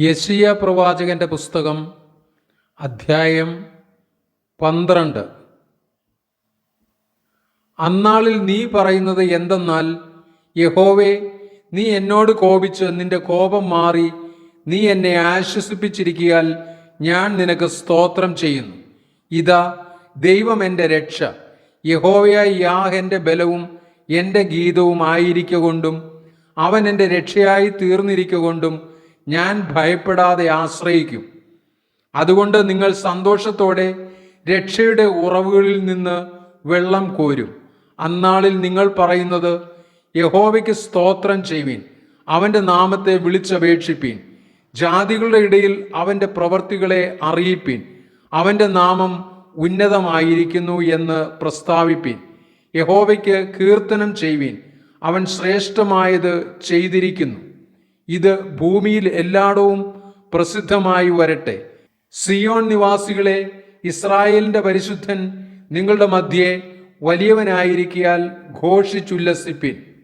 യശിയ പ്രവാചകന്റെ പുസ്തകം അധ്യായം പന്ത്രണ്ട്. അന്നാളിൽ നീ പറയുന്നത് എന്തെന്നാൽ യഹോവേ നീ എന്നോട് കോപിച്ച് നിന്റെ കോപം മാറി നീ എന്നെ ആശ്വസിപ്പിച്ചിരിക്കിയാൽ ഞാൻ നിനക്ക് സ്തോത്രം ചെയ്യുന്നു. ഇതാ ദൈവം എന്റെ രക്ഷ. യഹോവയായി യാഹ് എന്റെ ബലവും എന്റെ ഗീതവും ആയിരിക്കൊണ്ടും അവൻ എന്റെ രക്ഷയായി തീർന്നിരിക്കൊണ്ടും ഞാൻ ഭയപ്പെടാതെ ആശ്രയിക്കും. അതുകൊണ്ട് നിങ്ങൾ സന്തോഷത്തോടെ രക്ഷയുടെ ഉറവുകളിൽ നിന്ന് വെള്ളം കോരും. അന്നാളിൽ നിങ്ങൾ പറയുന്നത് യഹോവയ്ക്ക് സ്തോത്രം ചെയ്യുവീൻ അവന്റെ നാമത്തെ വിളിച്ചപേക്ഷിപ്പീൻ. ജാതികളുടെ ഇടയിൽ അവന്റെ പ്രവർത്തികളെ അറിയിപ്പീൻ. അവന്റെ നാമം ഉന്നതമായിരിക്കുന്നു എന്ന് പ്രസ്താവിപ്പീൻ. യഹോവയ്ക്ക് കീർത്തനം ചെയ്യുവീൻ. അവൻ ശ്രേഷ്ഠമായത് ചെയ്തിരിക്കുന്നു. ഇത് ഭൂമിയിൽ എല്ലായിടവും പ്രസിദ്ധമായി വരട്ടെ. സിയോൺ നിവാസികളെ ഇസ്രായേലിന്റെ പരിശുദ്ധൻ നിങ്ങളുടെ മധ്യേ വലിയവനായിരിക്കിയാൽ ഘോഷിച്ചുല്ലസിപ്പിൻ.